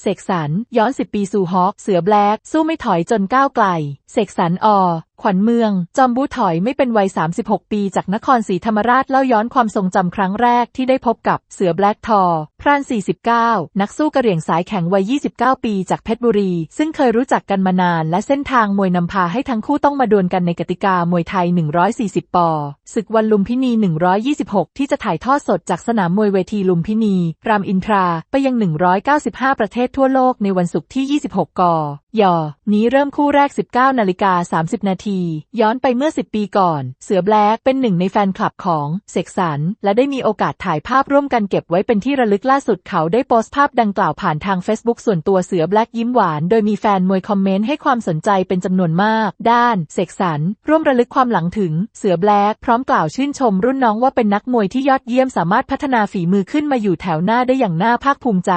เสกสรรย้อนสิบปีสู่ฮอกเสือแบล็กสู้ไม่ถอยจนก้าวไกล เสกสรรอ ขวัญเมือง จอมบูถอยไม่เป็นวัย 36 ปีจากนครศรีธรรมราชเล่าย้อนความทรงจำครั้งแรกที่ได้พบกับเสือแบล็กทอ พราน 49 นักสู้กระเหรี่ยงสายแข็งวัย 29 ปีจากเพชรบุรี ซึ่งเคยรู้จักกันมานาน และเส้นทางมวยนำพาให้ทั้งคู่ต้องมาดวลกันในกติกามวยไทย 140 ปอ ศึกวันลุมพินี 126 ที่จะถ่ายทอดสดจากสนามมวยเวทีลุมพินี รามอินทราไปยัง 195 ประเทศทั่วโลกในวันศุกร์ที่ 26 กยนี้เริ่มคู่แรก 19นาฬิกา30 นาทีย้อนไปเมื่อ 10 ปีก่อน เสือแบล็กเป็นหนึ่งในแฟนคลับของเสกสรรและได้มีโอกาสถ่ายภาพร่วมกันเก็บไว้เป็นที่ระลึกล่าสุดเขาได้โพสต์ภาพดังกล่าวผ่านทาง Facebook ส่วนตัวเสือแบล็กยิ้มหวาน โดยมีแฟนมวยคอมเมนต์ให้ความสนใจเป็นจำนวนมาก ด้านเสกสรรร่วมระลึกความหลังถึงเสือแบล็กพร้อมกล่าวชื่นชมรุ่นน้องว่าเป็นนักมวยที่ยอดเยี่ยมสามารถพัฒนาฝีมือขึ้นมาอยู่แถวหน้าได้อย่างน่าภาคภูมิใจ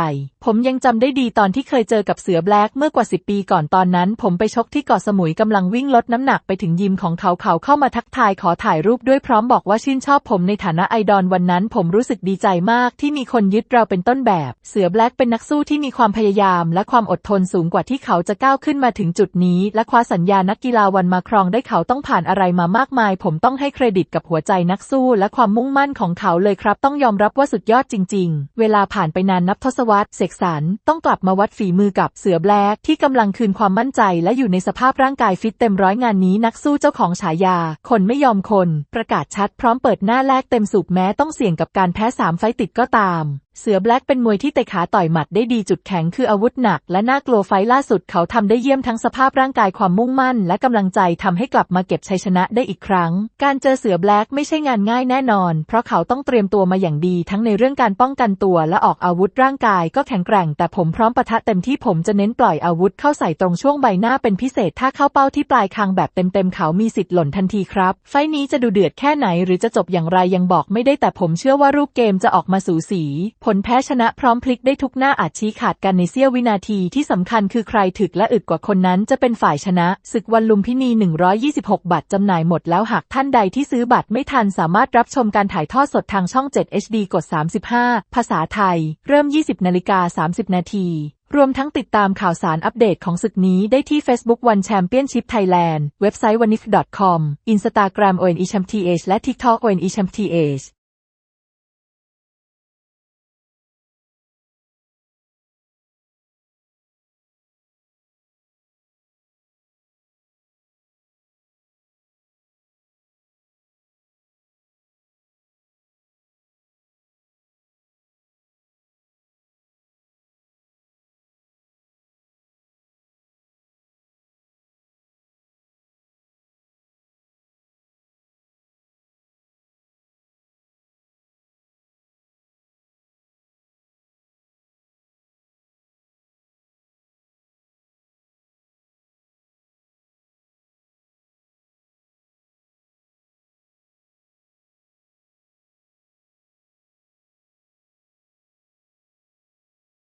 ผมยังจำได้ดีตอนที่เคยเจอกับเสือแบล็กเมื่อกว่า10ปีก่อนตอนนั้น ผมไปชกที่เกาะสมุยกำลังวิ่งลดน้ำหนักไปถึงยิมของเขาเขาเข้ามาทักทายขอถ่ายรูปด้วยพร้อมบอกว่าชื่นชอบผมในฐานะไอดอลวันนั้นผมรู้สึกดีใจมากที่มีคนยึดเราเป็นต้นแบบ เสือแบล็กเป็นนักสู้ที่มีความพยายามและความอดทนสูงกว่าที่เขาจะก้าวขึ้นมาถึงจุดนี้ และคว้าสัญญานักกีฬาวันมาครองได้เขาต้องผ่านอะไรมามากมาย ผมต้องให้เครดิตกับหัวใจนักสู้ และความมุ่งมั่นของเขาเลยครับ ต้องยอมรับว่าสุดยอดจริง ๆ เวลาผ่านไปนานนับทศวรรษเสกสรรต้องกลับมาวัดฝีมือกับเสือแบล็กที่กำลังคืนความมั่นใจและอยู่ในสภาพร่างกายฟิตเต็มร้อยงานนี้นักสู้เจ้าของฉายา คนไม่ยอมคน ประกาศชัดพร้อมเปิดหน้าแรกเต็มสูบแม้ต้องเสี่ยงกับการแพ้สามไฟติดก็ตามเสือแบล็กเป็นมวยที่เตะขาต่อยหมัดได้ดีจุดแข็งคืออาวุธหนัก และน่ากลัวไฟล่าสุดเขาทำได้เยี่ยมทั้งสภาพร่างกายความมุ่งมั่น และกำลังใจทำให้กลับมาเก็บชัยชนะได้อีกครั้ง การเจอเสือแบล็กไม่ใช่งานง่ายแน่นอน เพราะเขาต้องเตรียมตัวมาอย่างดีทั้งในเรื่องการป้องกันตัว และออกอาวุธร่างกายก็แข็งแกร่ง แต่ผมพร้อมปะทะเต็มที่ผมจะเน้นปล่อยอาวุธเข้าใส่ตรงช่วงใบหน้าเป็นพิเศษถ้าเข้าเป้าที่ปลายคางแบบเต็มๆเขามีสิทธิ์หล่นทันทีครับ ไฟนี้จะดูเดือดแค่ไหนหรือจะจบอย่างไรยังบอกไม่ได้แต่ผมเชื่อว่ารูปเกมจะออกมาสูสีผลแพ้ชนะพร้อมพลิกได้ทุกหน้าอาจชี้ขาดกันในเสี้ยววินาทีที่สำคัญคือใครถึกและอึดกว่าคนนั้นจะเป็นฝ่ายชนะ ศึกวันลุมพินี 126บัตรจำหน่ายหมดแล้วหากท่านใดที่ซื้อบัตรไม่ทันสามารถรับชมการถ่ายทอดสดทางช่อง 7 HD กด 35 ภาษาไทย เริ่ม 20นาฬิกา30 นาทีรวมทั้งติดตามข่าวสารอัปเดตของศึกนี้ได้ที่ Facebook One Championship Thailand เว็บไซต์ wanif.com Instagram ONEChampTH และ TikTok ONEChampTH